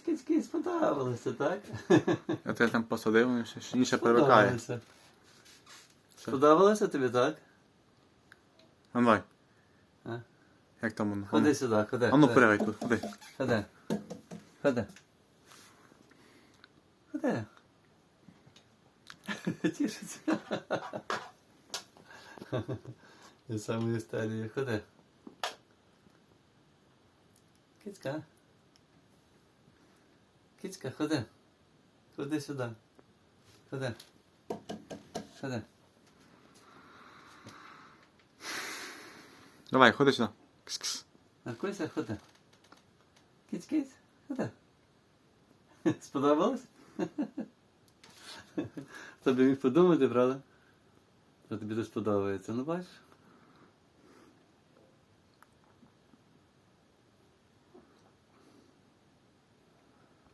Киць, сподобалося, так? А ти там посадив, і ще інше привикає. Сподобалося. Сподобалося тобі, так? А ну давай. А? Як там воно? Ходи сюди, ходи. А ну ходи. тут, ходи. Ходи. Ходи. Ходи. Тішиться. Я самої старії. Ходи. Кицька. Кицька, ходи. Ходи сюди. Ходи. Ходи. Давай, ходи сюди. Кс-кс. Наркуйся, ходи. Киць, киць, ходи. Сподобалось? Тобі міг подумати, правда? Що тобі тут сподобається. Ну бачиш?